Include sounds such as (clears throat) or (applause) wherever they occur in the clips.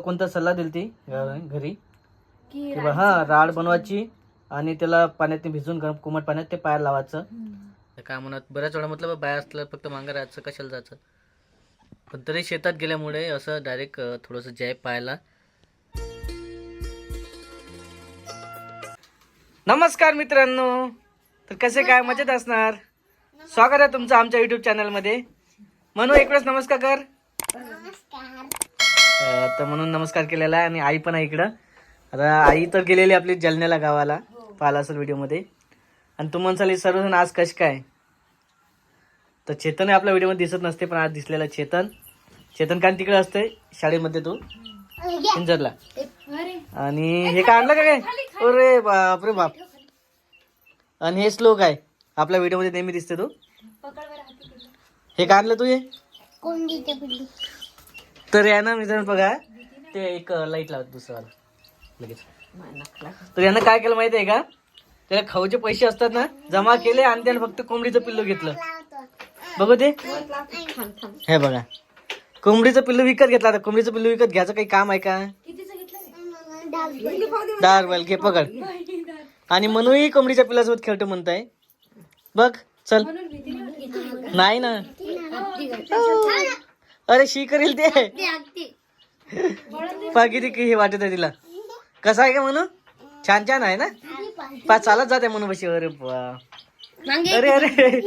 कोणता सल्ला दिली ती घरी? की किंवा हा राड बनवायची आणि त्याला पाण्यात भिजून गरम कोमट पाण्यात ते पायाला लावायचं. काय म्हणत बऱ्याच वेळा म्हटलं बाय असलं फक्त मागं राहायचं कशाला जायचं? पण तरी शेतात गेल्यामुळे असं डायरेक्ट थोडंसं जय पाहायला नमस्कार मित्रांनो. तर कसे काय? मजेत असणार? स्वागत आहे तुमचं आमच्या युट्यूब चॅनलमध्ये म्हणू एक वेळेस नमस्कार कर. अं, तर म्हणून नमस्कार केलेला आहे आणि आई पण आहे इकडं. आता आई तर गेलेली आपली जलण्याला गावाला पाहिला असेल व्हिडिओमध्ये आणि तू म्हणसाल सर्वजण आज कश काय? तर चेतन आहे आपल्या व्हिडिओमध्ये दिसत नसते पण आज दिसलेला चेतन. चेतन कारण तिकडे असते शाळेमध्ये तू. इंजरला आणि हे काय आणलं का काय? अरे बाप रे बाप. आणि हे श्लोक आहे आपल्या व्हिडिओमध्ये नेहमी दिसते तू. हे काय आणलं तू हे? पिल्ली तर यानं ना मित्रांनो बघा ते एक लाइट लावत दुसरा लगेच. तर यानं काय केलं माहिती आहे का? त्याला खाऊचे पैसे असतात ना जमा केले आणि त्याने फक्त कोंबडीचं पिल्लू घेतलं. बघू ते हे बघा. कोंबडीचं पिल्लू विकत घेतलं. आता कोंबडीचं पिल्लू विकत घ्यायचं काही काम आहे का? डार्क घेतलं घे पकड. आणि म्हणूनही कोंबडीच्या पिल्लासोबत खेळतो म्हणताय. बघ चल. नाही ना. हो. अरे शी करेल ते. पा किती की हे वाटत आहे तिला. कसं आहे का म्हणू? छान छान आहे ना? पा चालत जाते म्हणून बशी. अरे बा अरे अरे.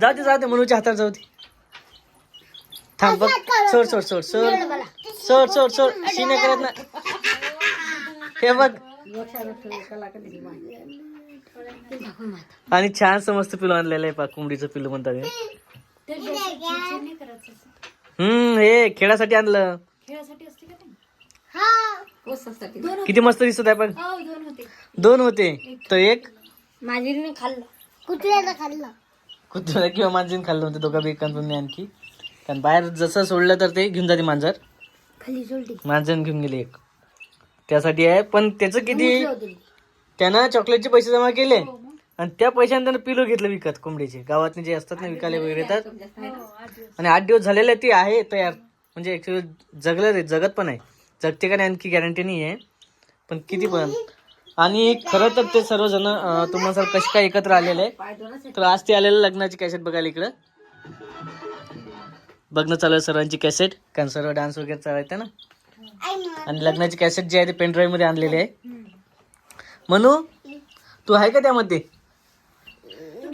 जाऊ दे जाऊ दे म्हणूच्या हातात जाऊ दे. थांब बघ. सोड सोड सोड सोड. सोड सोड सोड. शी नाही करत ना. हे बघ. आणि छान समस्त पिलू आणलेलं आहे पा. कोंबडीचं पिलू म्हणतात हे. तर जास्त चिडचिड नाही करायचं असं. हम्म हे खेळासाठी आणलं. खेळासाठी असते का ते किती मस्त दिसत आहे पण. हो दोन होते. दोन होते. तर एक? माझीने खाल्लं. कुत्र्याला खाल्लं. कुत्र्याला किंवा मांजरीने खाल्लं होतं दोघा बेकांतून आणखी. कारण बाहेर जसं सोडलं तर ते घेऊन जाते मांजर. खाली सोडली. मांजर घेऊन गेली एक. त्यासाठी आहे पण त्याचं किती? त्यानं चॉकलेटचे पैसे जमा केले. आणि त्या पैशाने त्यानं पिलो घेतलं विकत कोंबडीचे. गावातले जे असतात ना विकायला वगैरे येतात. आणि आठ दिवस झालेले ती आहे तयार. म्हणजे ऍक्च्युली जगलं ते जगत पण आहे. जगते का नाही आणखी गॅरंटी नाही आहे. पण किती पण. आणि खरं तर ते सर्वजण तुम्हाला सर कसे काय एकत्र आलेले आहे. तर आज ते आलेलं लग्नाची कॅसेट बघायला इकडं. बघणं चालू आहे सर्वांची कॅसेट कारण सर्व डान्स वगैरे चालायचं ना. आणि लग्नाची कॅसेट जी आहे ते पेनड्राईव्हमध्ये आणलेली आहे. म्हणू तू आहे का त्यामध्ये?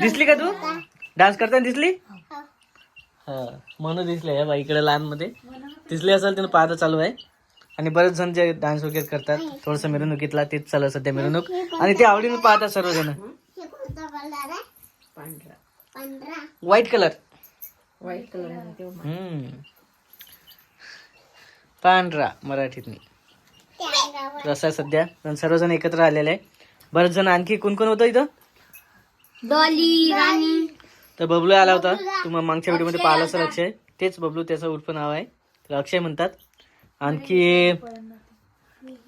दिसली का तू? डान्स करताना दिसली? हा म्हणू दिसले या बाईकडे लहानमध्ये. दिसली असेल त्यानं पाहता चालू आहे. आणि बरेच जण जे डान्स वगैरे करतात थोडस मिरवणुकीतला तेच चालू आहे सध्या मिरवणूक. आणि ते आवडीने पाहतात सर्वजण. व्हाईट कलर हम्म. पांढरा मराठीतनी. रसा सध्या? पण सर्वजण एकत्र आलेले आहे. बरेच जण आणखी कोण कोण होतं इथं? डॉली राणी. तर बबलू आला होता. तुम्हाला मागच्या व्हिडिओमध्ये पाहिलं असेल अक्षय. तेच बबलू त्याचं उर्फ नाव आहे. तर अक्षय म्हणतात. आणखी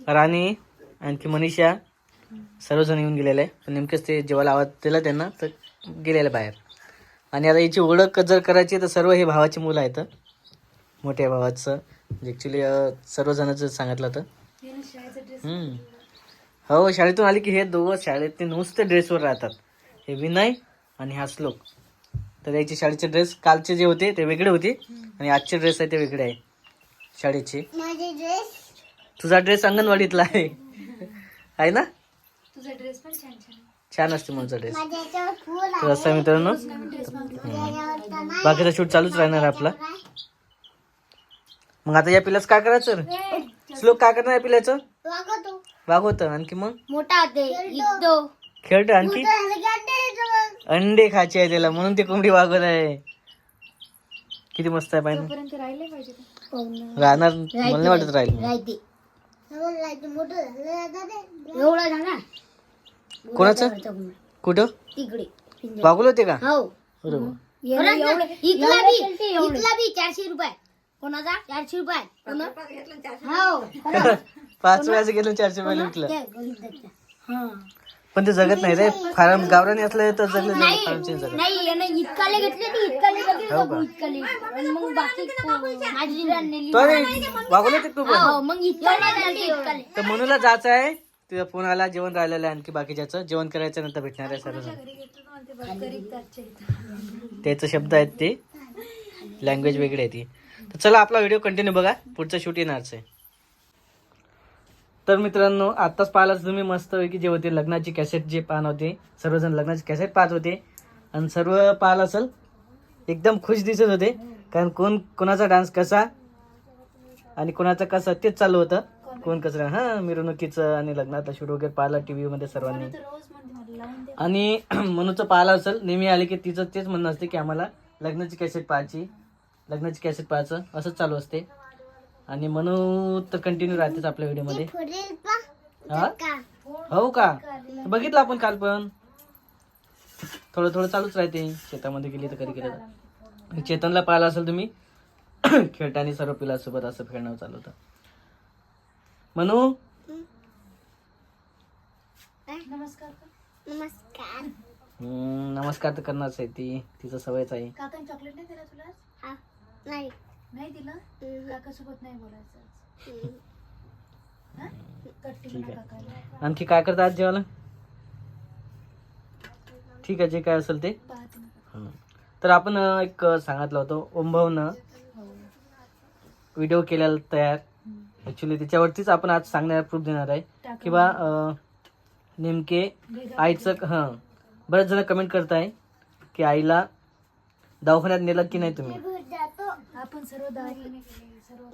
राणी आणखी मनीषा सर्वजण येऊन गेलेले. आहे पण नेमकंच ते जेव्हा आवाज दिला त्यांना तर गेलेले बाहेर. आणि आता याची ओळख जर करायची तर सर्व हे भावाची मुलं आहेत. मोठ्या भावाचं. ॲक्च्युली सर्वजणांचं सांगितलं तर हम्म. हो शाळेतून आली की हे दोघं शाळेत ते नुसते ड्रेसवर राहतात. हे विनय आणि हा श्लोक. तर याचे शाळेचे ड्रेस कालचे जे होते ते वेगळे होते आणि आजचे ड्रेस आहे ते वेगळे आहे. शाळेचे. तुझा ड्रेस अंगणवाडीतला आहे. आहे ना? तुझा ड्रेस पण छान छान आहे. छान असते माझा ड्रेस तर असं आहे मित्रांनो. बाकीचा शूट चालूच राहणार आहे आपला. मग आता या पिल्याच काय करायचं? रे? श्लोक काय करणार या पिल्याचं वागवतं. आणखी मग? मोठा. खेळत आणखी? अंडे खायचे आहे त्याला म्हणून ते कोंबडी वागवत आहे. किती मस्त आहे पाहिजे. राहणार मला नाही वाटत राहील. कोणाचं? कुठं? तिकडे. वागवलं होते का? हो. चारशे रुपये. कोणाचा? चारशे रुपये. कोणा? हो. (laughs) पाच वेळाचं गेलं चारशे रुपयाला विकलं पण ते जगत नाही रे. फार्म गावरानी असलं तर जगले नाही फार्मचे जगत नाही यानं इतकाले घेतले ती इतकाले हो का? इतकाले. आणि मग बाकी माझी नेली. तो वागवले ते तू पण हो मग इतकाले झाले इतकाले. तर म्हणूला जायचं आहे. तुझा फोन आला जेवण राहिलेलं आहे आणखी बाकीच्याचं. जेवण करायचं नंतर भेटणार आहे सर्व त्याचे शब्द आहेत ते. लँग्वेज वेगळी आहे ती. तर चला आपला व्हिडिओ कंटिन्यू बघा. पुढचं शूट येणारच आहे. तर मित्रांनो आत्ताच पाहिलाच तुम्ही मस्त की जे होते लग्नाची कॅसेट जे पाहत होते सर्वजण लग्नाची कॅसेट पाहत होते. आणि सर्व पाहिलं असेल एकदम खुश दिसत होते कारण कोण कोणाचा डान्स कसा आणि कोणाचा कसा तेच चालू होतं. कोण कचरा हां मिरवणुकीचं आणि लग्नाचा शूट वगैरे पाहिलं टी व्हीमध्ये सर्वांनी. आणि (clears throat) मनूचं पाहिलं असेल नेहमी आले की तिचं तेच म्हणणं असते की आम्हाला लग्नाची कॅसेट पाहायची लग्नाची कॅसेट पाहायचं असंच चालू असते. आणि मनू तर कंटिन्यू राहतेच आपल्या व्हिडिओमध्ये हा? हो का? बघितलं आपण काल पण. थोडं थोडं चालूच राहते. शेतामध्ये गेली तर कधी आणि चेतनला पाहिलं असेल तुम्ही (coughs) खेळताना सर्व पिलासोबत असं खेळणं चालू होतं. म्हणू नमस्कार. हम्म, नमस्कार तर करणारच आहे ती. तिचं सवयच आहे. चॉकलेट नाही दिलं तुला नाही दिलं? काकासोबत नाही बोलायचं हा? ठीक आहे. काकाला आणखी काय करतात जेवायला? ठीक आहे जे काय असेल ते. पाहते. हं. तर आपण अं, एक अं, सांगितलं होतं ओंभावनं हो. व्हिडिओ केलेला तयार. हम्म. ॲक्च्युली त्याच्यावरतीच आपण आज सांगणार प्रूफ देणार आहे. टाकून किंवा अं, नेमके भेगा आईचं हां. बरेच जण कमेंट करताय की आईला दवाखान्यात नेलं की नाही तुम्ही? आपण सर्व दवाखाने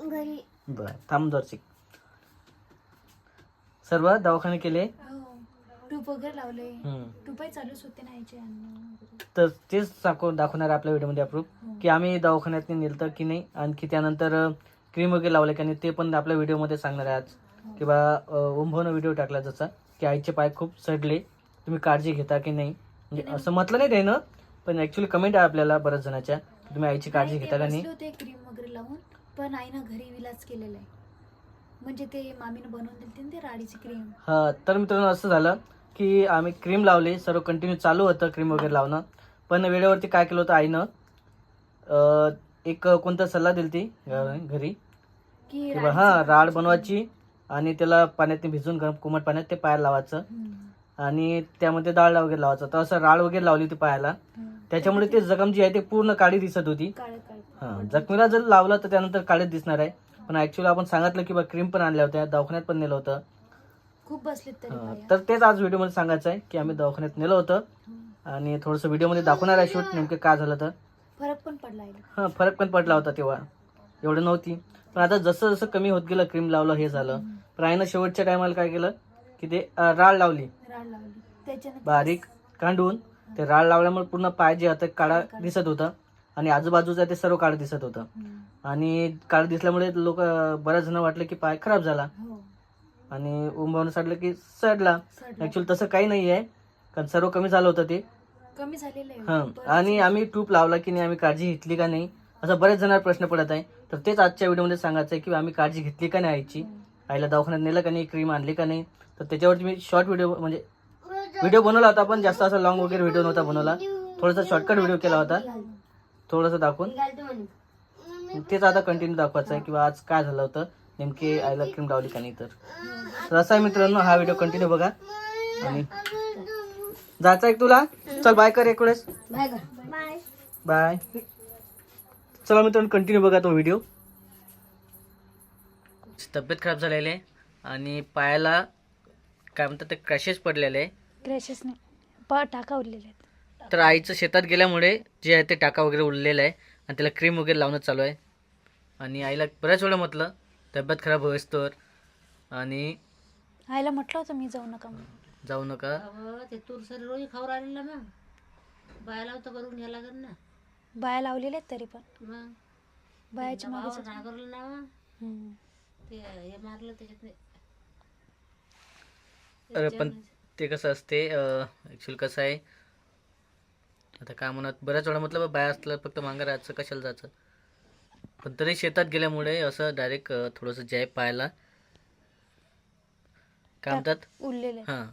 घरी. बरं थांब सर्व दवाखाने केले? हो टूप वगैरे लावले. हं. टूपही चालूच होते ना. तर तेच दाखव दाखवणार आहे आपल्या व्हिडिओमध्ये अप्रूप की आम्ही दवाखान्यात नेलं की नाही? आणखी त्यानंतर क्रीम वगैरे लावले की नाही ते पण आपल्या व्हिडिओमध्ये सांगणार आहे आज. किंवा ओंभवनं व्हिडिओ टाकला जसा की आईचे पाय खूप सडले. तुम्ही काळजी घेता की नाही? म्हणजे असं म्हटलं नाही त्यानं पण ऍक्च्युली कमेंट आहे आपल्याला बऱ्याच जणाच्या. तुम्ही आईची काळजी घेता का नाही होते क्रीम वगैरे लावून पण आईनं घरी विलाज केलेला आहे. म्हणजे ते मामीनं बनवून दिली ते राडीची क्रीम हा तर मित्रांनो असं झालं की आम्ही क्रीम लावली सर्व कंटिन्यू चालू होतं क्रीम वगैरे लावणं. पण वेळेवरती काय केलं होतं आईनं? एक कोणता सल्ला दिली ती घरी. की हा राड बनवायची आणि त्याला पाण्यात भिजून गरम कोमट पाण्यात ते पायाला लावायचं. आणि त्यामध्ये डाळ वगैरे लावायचं. तर असं राड वगैरे लावली होती पायाला. त्याच्यामुळे ते जखम जी आहे ते पूर्ण काळी दिसत होती. हा जखमीला जर लावलं तर त्यानंतर काळेच दिसणार आहे. पण ऍक्च्युली आपण सांगितलं की बा क्रीम पण आणल्या होत्या दवाखान्यात पण नेलं होतं. खूप बसलेत तरी तेच आज व्हिडिओमध्ये सांगायचं आहे की आम्ही दवाखान्यात नेलं होतं. आणि थोडंसं व्हिडिओमध्ये दाखवणार आहे शूट नेमकं काय झालं तर. फरक पण पडला हा फरक पण पडला होता तेव्हा. एवढं नव्हती. पण आता जसं जसं कमी होत गेलं क्रीम लावलं हे झालं. पण आईनं शेवटच्या टायमाला काय केलं? की ते राळ लावली. बारीक कांडून ते राळ लावल्यामुळे पूर्ण पाय जे होतं काळा दिसत होतं. आणि आजूबाजूचं ते सर्व काळं दिसत होतं. आणि काळं दिसल्यामुळे लोक बऱ्याच जण वाटलं की पाय खराब झाला. हो. आणि उंबावून सडलं की सडला. ऍक्च्युअली तसं काही नाही आहे कारण सर्व कमी झालं होतं ते. कमी झालेलं हा. आणि आम्ही ट्यूब लावला की नाही आम्ही काळजी घेतली का नाही असं बऱ्याच जणांना प्रश्न पडत आहे. तर तेच आजच्या व्हिडिओमध्ये सांगायचं आहे की आम्ही काळजी घेतली का नाही आईची? आईला दवाखान्यात नेलं का नाही क्रीम आणली का नाही? तर त्याच्यावरती मी शॉर्ट व्हिडिओ म्हणजे व्हिडिओ बनवला होता पण जास्त असा लॉंग वगैरे व्हिडिओ नव्हता बनवला. थोडासा शॉर्टकट व्हिडिओ केला होता. थोडंसं दाखवून. तेच आता कंटिन्यू दाखवायचं आहे किंवा आज काय झालं होतं. नेमके आईला क्रीम लावली का नाही तर. असं आहे मित्रांनो हा व्हिडिओ कंटिन्यू बघा. आणि जायचं आहे तुला? चल बाय कर एक वेळेस. बाय चला मित्रांनो कंटिन्यू बघा तो व्हिडिओ तब्येत खराब झालेली आहे. आणि पायाला काय म्हणतात ते क्रॅशेस पडलेले आहे. क्रॅशेस नाही. प टाका उरलेले आहेत. तर आईचं शेतात गेल्यामुळे जे आहे ते टाका वगैरे उरलेलं आहे. आणि त्याला क्रीम वगैरे लावणं चालू आहे. आणि आईला बऱ्याच वेळा म्हटलं तब्येत खराब होईस तर. आणि आईला म्हटलं होतं मी जाऊ नका म्हणून. जाऊ नका. ते तूर सर रोज खाऊ राहिलेलं मग बायला होतं करून घ्यायला लागेल ना. बाया लावलेल्या आहेत तरी पण. मग? बायाची मागे भावावर नांगरलं ना मग. हम्म. ते हे मारलं त्याच्यात अरे पण ते कसं असते ॲक्च्युअली कसं आहे? आता काय म्हणत बऱ्याच वेळा म्हटलं बा बाय असलं फक्त मागं राहायचं कशाला जायचं? पण तरी शेतात गेल्यामुळे असं डायरेक्ट थोडंसं जय पाहायला काय म्हणतात? उरलेले. हां.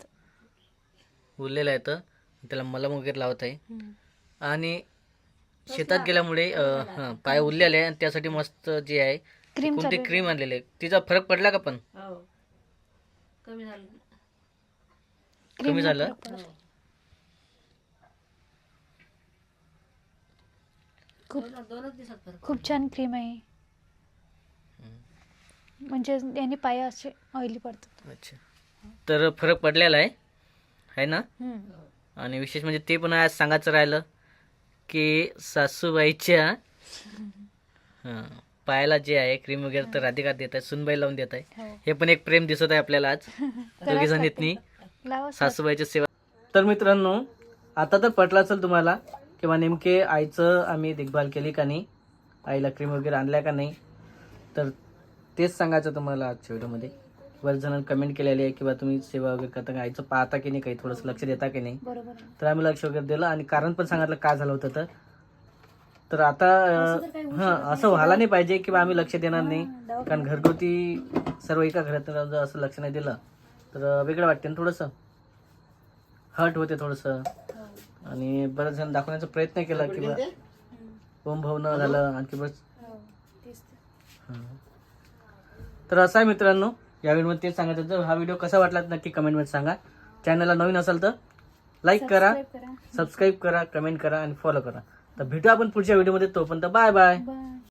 उरलेलं आहे तर. त्याला मलम वगैरे लावत आहे. आणि शेतात गेल्यामुळे हां पाय उरलेले आहे आणि त्यासाठी मस्त जे आहे क्रीम कोणती क्रीम आणलेली आहे. तिचा फरक पडला का पण? हो. कमी झालं. कमी झालं? खूप छान क्रीम आहे. म्हणजे याने पाय असे ऑइली पडतात. अच्छा. तर फरक पडलेला आहे आहे ना? आणि विशेष म्हणजे ते पण आज सांगायचं राहिलं की सासूबाईच्या (laughs) हां पायाला जे आहे क्रीम वगैरे तर राधिका देत आहे सुनबाई लावून देत आहे हो. हे पण एक प्रेम दिसत आहे आपल्याला आज. (laughs) दोघी जणीतनी लावा सासूबाईची सेवा तर मित्रांनो आता तर पटलं असेल तुम्हाला किंवा नेमके आईचं आम्ही देखभाल केली का नाही? आईला क्रीम वगैरे आणल्या का नाही? तर तेच सांगायचं तुम्हाला आजच्या व्हिडिओमध्ये. बरेच जण कमेंट केलेली आहे किंवा तुम्ही सेवा वगैरे करता का आईचं पाहता की नाही काही थोडंसं लक्ष देता की नाही. तर आम्ही लक्ष वगैरे दिलं आणि कारण पण सांगितलं का झालं होतं तर. तर आता हां असं व्हायला नाही पाहिजे किंवा आम्ही लक्ष देणार नाही. कारण घरगुती सर्व एका घरात असं लक्ष नाही दिलं तर वेगळं वाटते ना थोडंसं? हट होते थोडंसं. आणि बरेच जण दाखवण्याचा प्रयत्न केला किंवा ओम भाऊ न झालं आणखी बस हो, तर. असं आहे मित्रांनो या व्हिडिओमध्ये तेच सांगायचं जर हा व्हिडिओ कसा वाटला नक्की कमेंटमध्ये सांगा. चॅनलला नवीन असाल तर लाईक करा सबस्क्राईब करा कमेंट करा आणि फॉलो करा. तर भेटू आपण पुढच्या व्हिडिओमध्ये तोपर्यंत बाय बाय